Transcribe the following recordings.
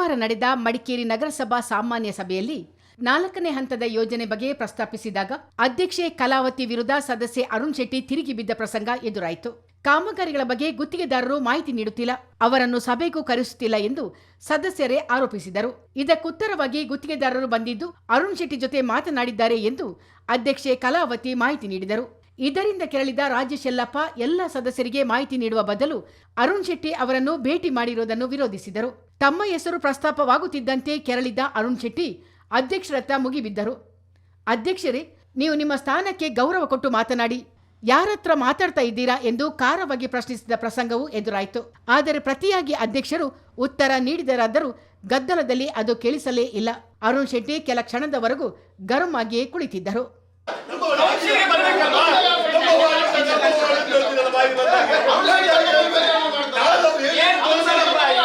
ಗುರುವಾರ ನಡೆದ ಮಡಿಕೇರಿ ನಗರಸಭಾ ಸಾಮಾನ್ಯ ಸಭೆಯಲ್ಲಿ ನಾಲ್ಕನೇ ಹಂತದ ಯೋಜನೆ ಬಗ್ಗೆ ಪ್ರಸ್ತಾಪಿಸಿದಾಗ ಅಧ್ಯಕ್ಷೆ ಕಲಾವತಿ ವಿರುದ್ಧ ಸದಸ್ಯೆ ಅರುಣ್ ಶೆಟ್ಟಿ ತಿರುಗಿ ಬಿದ್ದ ಪ್ರಸಂಗ ಎದುರಾಯಿತು. ಕಾಮಗಾರಿಗಳ ಬಗ್ಗೆ ಗುತ್ತಿಗೆದಾರರು ಮಾಹಿತಿ ನೀಡುತ್ತಿಲ್ಲ. ಅವರನ್ನು ಸಭೆಗೂ ಕರೆಸುತ್ತಿಲ್ಲ ಎಂದು ಸದಸ್ಯರೇ ಆರೋಪಿಸಿದರು. ಇದಕ್ಕುತ್ತರವಾಗಿ ಗುತ್ತಿಗೆದಾರರು ಬಂದಿದ್ದು ಅರುಣ್ ಶೆಟ್ಟಿ ಜೊತೆ ಮಾತನಾಡಿದ್ದಾರೆ ಎಂದು ಅಧ್ಯಕ್ಷೆ ಕಲಾವತಿ ಮಾಹಿತಿ ನೀಡಿದರು. ಇದರಿಂದ ಕೆರಳಿದ ರಾಜ್ಯ ಶೆಲ್ಲಪ್ಪ ಎಲ್ಲ ಸದಸ್ಯರಿಗೆ ಮಾಹಿತಿ ನೀಡುವ ಬದಲು ಅರುಣ್ ಶೆಟ್ಟಿ ಅವರನ್ನು ಭೇಟಿ ಮಾಡಿರುವುದನ್ನು ವಿರೋಧಿಸಿದರು. ತಮ್ಮ ಹೆಸರು ಪ್ರಸ್ತಾಪವಾಗುತ್ತಿದ್ದಂತೆ ಕೆರಳಿದ್ದ ಅರುಣ್ ಶೆಟ್ಟಿ ಅಧ್ಯಕ್ಷರತ್ತ ಮುಗಿಬಿದ್ದರು. ಅಧ್ಯಕ್ಷರೇ, ನೀವು ನಿಮ್ಮ ಸ್ಥಾನಕ್ಕೆ ಗೌರವ ಕೊಟ್ಟು ಮಾತನಾಡಿ, ಯಾರತ್ರ ಮಾತಾಡ್ತಾ ಇದ್ದೀರಾ ಎಂದು ಖಾರವಾಗಿ ಪ್ರಶ್ನಿಸಿದ ಪ್ರಸಂಗವೂ ಎದುರಾಯಿತು. ಆದರೆ ಪ್ರತಿಯಾಗಿ ಅಧ್ಯಕ್ಷರು ಉತ್ತರ ನೀಡಿದರಾದರೂ ಗದ್ದಲದಲ್ಲಿ ಅದು ಕೇಳಿಸಲೇ ಇಲ್ಲ. ಅರುಣ್ ಶೆಟ್ಟಿ ಕೆಲ ಕ್ಷಣದವರೆಗೂ ಗರಂ ಆಗಿಯೇ ಕುಳಿತಿದ್ದರು ಕೌನ್ಸಿಲಿಗೆ ಬರ್ಬೇಕಲ್ವಾ? ಏನ್ ಕೌನ್ಸಿಲಪ್ಪ ಇದು?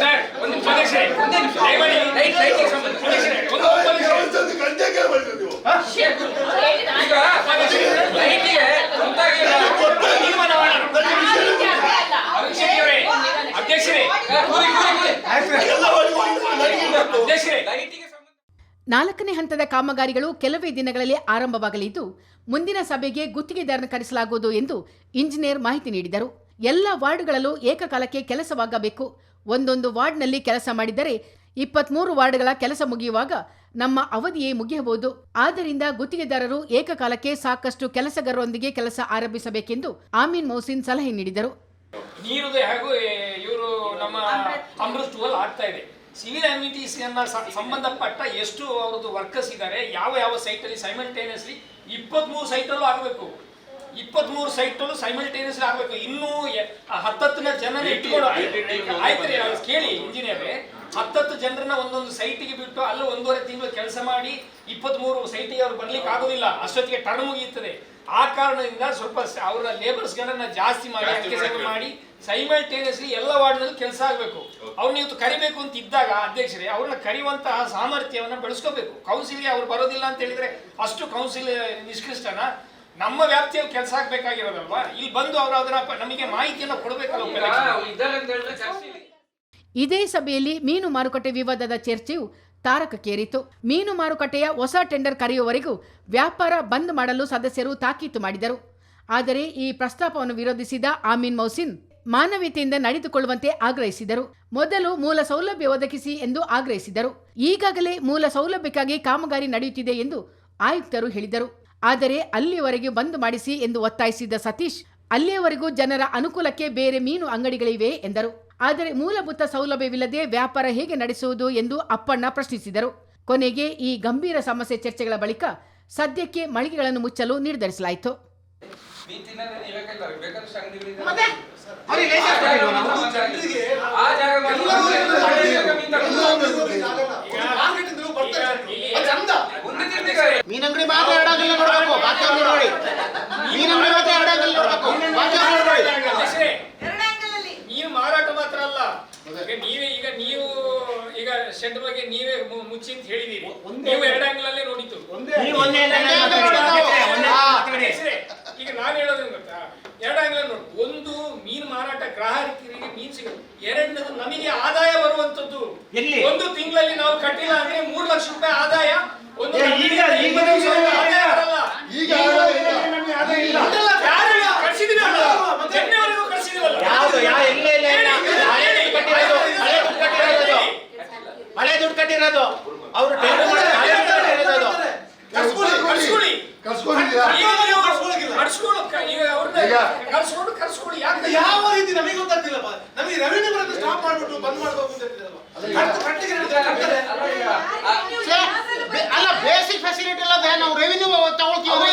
ಸರಿ ಒಂದು ನಿಮಿಷ ಲೈಟ್ ಒಂದು. ಒಂದು ಗಂಟೆ ನೀವು. ಈಗ ಲೈಟಿಗೆ ಅಧ್ಯಕ್ಷರೇ. ಅಧ್ಯಕ್ಷರೇ. ಲೈಟಿಗೆ ನಾಲ್ಕನೇ ಹಂತದ ಕಾಮಗಾರಿಗಳು ಕೆಲವೇ ದಿನಗಳಲ್ಲಿ ಆರಂಭವಾಗಲಿದ್ದು ಮುಂದಿನ ಸಭೆಗೆ ಗುತ್ತಿಗೆದಾರನ ಕರೆಸಲಾಗುವುದು ಎಂದು ಇಂಜಿನಿಯರ್ ಮಾಹಿತಿ ನೀಡಿದರು. ಎಲ್ಲ ವಾರ್ಡ್ಗಳಲ್ಲೂ ಏಕಕಾಲಕ್ಕೆ ಕೆಲಸವಾಗಬೇಕು. ಒಂದೊಂದು ವಾರ್ಡ್ನಲ್ಲಿ ಕೆಲಸ ಮಾಡಿದರೆ ಇಪ್ಪತ್ಮೂರು ವಾರ್ಡ್ಗಳ ಕೆಲಸ ಮುಗಿಯುವಾಗ ನಮ್ಮ ಅವಧಿಯೇ ಮುಗಿಯಬಹುದು. ಆದ್ದರಿಂದ ಗುತ್ತಿಗೆದಾರರು ಏಕಕಾಲಕ್ಕೆ ಸಾಕಷ್ಟು ಕೆಲಸಗಾರರೊಂದಿಗೆ ಕೆಲಸ ಆರಂಭಿಸಬೇಕೆಂದು ಆಮೀನ್ ಮೌಸಿನ್ ಸಲಹೆ ನೀಡಿದರು. ಇವರು ನಮ್ಮ ಆಗ್ತಾ ಇದೆ. ಸಿವಿಲ್ ಸಂಬಂಧಪಟ್ಟ ಎಷ್ಟು ಅವ್ರದ್ದು ವರ್ಕರ್ಸ್ ಇದ್ದಾರೆ, ಯಾವ ಯಾವ ಸೈಟ್ ಅಲ್ಲಿ ಸೈಮಲ್ಟೇನಿಯಸ್ಲಿ ಇಪ್ಪತ್ಮೂರು ಸೈಟ್ ಅಲ್ಲೂ ಆಗಬೇಕು. ಇಪ್ಪತ್ಮೂರು ಸೈಟ್ ಅಲ್ಲೂ ಸೈಮಲ್ಟೇನಿಯಸ್ ಆಗಬೇಕು. ಇನ್ನೂ ಹತ್ತತ್ತಿನ ಜನ ಇಟ್ಕೊಂಡು ಆಯ್ತು ರೀ, ಕೇಳಿ ಇಂಜಿನಿಯರ್. ಹತ್ತತ್ತು ಜನರನ್ನ ಒಂದೊಂದು ಸೈಟಿಗೆ ಬಿಟ್ಟು ಅಲ್ಲಿ ಒಂದೂವರೆ ತಿಂಗಳು ಕೆಲಸ ಮಾಡಿ ಇಪ್ಪತ್ಮೂರು ಸೈಟಿಗೆ ಅವ್ರು ಬರ್ಲಿಕ್ಕೆ ಆಗೋದಿಲ್ಲ. ಅಷ್ಟೊತ್ತಿಗೆ ಟರ್ಮ್ ಮುಗಿಯುತ್ತದೆ. ಆ ಕಾರಣದಿಂದ ಸ್ವಲ್ಪ ಅವರ ಲೇಬರ್ಸ್ ಗಳನ್ನ ಜಾಸ್ತಿ ಮಾಡಿ ಕೆಲಸ ಮಾಡಿ ಸೈಮಲ್ಟೇನಿಯಸ್ಲಿ ಎಲ್ಲ ವಾರ್ಡ್ನಲ್ಲಿ ಕೆಲಸ ಆಗಬೇಕು. ಅವ್ರನ್ನ ನೀವು ಕರಿಬೇಕು ಅಂತ ಇದ್ದಾಗ ಅಧ್ಯಕ್ಷರೇ ಅವ್ರನ್ನ ಕರೆಯುವಂತಹ ಸಾಮರ್ಥ್ಯವನ್ನ ಬೆಳೆಸ್ಕೋಬೇಕು. ಕೌನ್ಸಿಲ್ಗೆ ಅವ್ರು ಬರೋದಿಲ್ಲ ಅಂತ ಹೇಳಿದ್ರೆ ಅಷ್ಟು ಕೌನ್ಸಿಲ್ ನಿಷ್ಕೃಷ್ಟನ? ನಮ್ಮ ವ್ಯಾಪ್ತಿಯಲ್ಲಿ ಕೆಲಸ ಆಗ್ಬೇಕಾಗಿರೋದಲ್ವಾ? ಇಲ್ಲಿ ಬಂದು ಅವರು ಅದರ ನಮಗೆ ಮಾಹಿತಿಯನ್ನು ಕೊಡಬೇಕಲ್ಲ ಇದೇ ಸಭೆಯಲ್ಲಿ ಮೀನು ಮಾರುಕಟ್ಟೆ ವಿವಾದದ ಚರ್ಚೆಯು ತಾರಕಕ್ಕೇರಿತು. ಮೀನು ಮಾರುಕಟ್ಟೆಯ ಹೊಸ ಟೆಂಡರ್ ಕರೆಯುವವರೆಗೂ ವ್ಯಾಪಾರ ಬಂದ್ ಮಾಡಲು ಸದಸ್ಯರು ತಾಕೀತು ಮಾಡಿದರು. ಆದರೆ ಈ ಪ್ರಸ್ತಾಪವನ್ನು ವಿರೋಧಿಸಿದ ಆಮೀನ್ ಮೌಸಿನ್ ಮಾನವೀಯತೆಯಿಂದ ನಡೆದುಕೊಳ್ಳುವಂತೆ ಆಗ್ರಹಿಸಿದರು. ಮೊದಲು ಮೂಲ ಸೌಲಭ್ಯ ಒದಗಿಸಿ ಎಂದು ಆಗ್ರಹಿಸಿದರು. ಈಗಾಗಲೇ ಮೂಲ ಸೌಲಭ್ಯಕ್ಕಾಗಿ ಕಾಮಗಾರಿ ನಡೆಯುತ್ತಿದೆ ಎಂದು ಆಯುಕ್ತರು ಹೇಳಿದರು. ಆದರೆ ಅಲ್ಲಿಯವರೆಗೆ ಬಂದ್ ಮಾಡಿಸಿ ಎಂದು ಒತ್ತಾಯಿಸಿದ್ದ ಸತೀಶ್ ಅಲ್ಲಿಯವರೆಗೂ ಜನರ ಅನುಕೂಲಕ್ಕೆ ಬೇರೆ ಮೀನು ಅಂಗಡಿಗಳಿವೆ ಎಂದರು. ಆದರೆ ಮೂಲಭೂತ ಸೌಲಭ್ಯವಿಲ್ಲದೆ ವ್ಯಾಪಾರ ಹೇಗೆ ನಡೆಸುವುದು ಎಂದು ಅಪ್ಪಣ್ಣ ಪ್ರಶ್ನಿಸಿದರು. ಕೊನೆಗೆ ಈ ಗಂಭೀರ ಸಮಸ್ಯೆ ಚರ್ಚೆಗಳ ಬಳಿಕ ಸದ್ಯಕ್ಕೆ ಮಳಿಗೆಗಳನ್ನು ಮುಚ್ಚಲು ನಿರ್ಧರಿಸಲಾಯಿತು. ಮೀನಂಗಡಿ ನೀವೇಕಲ್ಲ ಬೇಕಾದಷ್ಟು ಅಂಗಡಿಗಳಿದೆ ಅವ್ರಿಗೆ ಲೇಸ ಹಾಕ್ಬಿಟ್ಟಿಲ್ವಾ ನಾವು? ಆ ಜಾಗ ಮಾತ್ರ ಹಳ್ಳಿಗೆ ಮೀನ್ ತಗೊಂಡು ಅದು ಚಂದ. ಮುಂದೆ ತಿರ್ಗಿದ್ದಾರೆ. ಮೀನಂಗಡಿ ಮಾತ್ರ ಎರಡಾಗಲ್ಲ ನೋಡ್ಬೇಕು ಬಾಕಿ ಅವ್ರು ನೋಡಿ ಮೀನಂಗಡಿ ಮಾತ್ರ ಎರಡಾಗಲ್ಲ ನೋಡ್ಬೇಕು ಬಾಕಿ ಅವ್ರು ನೋಡಿ ಅಧ್ಯಕ್ಷರೇ, ನೀವು ಮಾರಾಟ ಮಾತ್ರ ಅಲ್ಲ ಈಗ ನೀವೇ ಈಗ ನೀವು ಈಗ ಶೆಡ್ ಬಗ್ಗೆ ನೀವೇ ಮುಚ್ಚಿ ಅಂತ ಹೇಳಿದೀರಿ. ನೀವು ಎರಡು ಆಂಗಲ್ ಅಲ್ಲೇ ನೋಡಿತು ಈಗ ನಾನು ಹೇಳೋದು ಗೊತ್ತಾ? ಎರಡು ಆಂಗಲ್ ನೋಡಿ. ಒಂದು ಮೀನ್ ಮಾರಾಟ ಗ್ರಾಹಕರಿಗೆ ಮೀನ್ ಸಿಗುತ್ತೆ ಎರಡನೇದು ನಮಗೆ ಆದಾಯ ಬರುವಂತದ್ದು ಎಲ್ಲಿ? ಒಂದು ತಿಂಗಳಲ್ಲಿ ನಾವು ಕಟ್ಟಿಲ್ಲ ಅಂದ್ರೆ ಮೂರು ಲಕ್ಷ ರೂಪಾಯಿ ಆದಾಯ. ಒಂದು ಈಗ ಈಗ- ಅಂಗಡಿಯಿಂದ ಈಗ ಇಪ್ಪತ್ತು ಸಾವಿರ ಆದಾಯ ಬರಲ್ಲ ಈಗ ಆದಾಯ ಇಲ್ಲ. ಯಾರು ಕಳ್ಸಿದೀವಲ್ಲ ಚೆನ್ನೈವರೆಗೂ ಕಳ್ಸಿದೀವಲ್ಲ ಯಾವ್ದು ಯಾವ ಎಲ್ಲೇ ಇಲ್ಲ ಇಲ್ಲ. ಹಳೆ ದುಡ್ಡು ಕಟ್ಟಿರೋದು ಹಳೆ ದುಡ್ಡು ಕಟ್ಟಿರೋದು ಹಳೆ ದುಡ್ಡು ಕಟ್ಟಿರೋದು ಅವರು ಟೆಂಡರ್ ಮಾಡಿ ಹಳೆ ದುಡ್ಡು ಕಟ್ಟಿರೋದು ಅದು. ಕರ್ಸ್ಕೊಳ್ಳಿ, ಕರ್ಸ್ಕೊಳ್ಳಿ. ಕರ್ಸ್ಕೊಂಡಿದ್ದೀರಾ? ಈಗ ನೀವು ಕರ್ಸ್ಕೊಳ್ಳು, ಕ- ಈಗ ಅವ್ರನ್ನ ಈಗ- ಕರ್ಸ್ಕೊಂಡು ಕರ್ಸ್ಕೊಳ್ಳಿ ಅವರು ಯಾವ ರೀತಿ ನಮಗೆ ಗೊತ್ತಾಗ್ತಿಲ್ಲಪ್ಪ? ನಮಗೆ ರೆವೆನ್ಯೂ ಬರೋದು ಸ್ಟಾಪ್ ಮಾಡ್ಬಿಟ್ಟು ಬಂದ್ ಮಾಡ್ಬೇಕು ಅಂತ ಅಲ್ಲ ಬೇಸಿಕ್ ಫೆಸಿಲಿಟಿ ಇಲ್ಲದೆ ನಾವು ರೆವಿನ್ಯೂ ತಗೊಳ್ತೀವಿ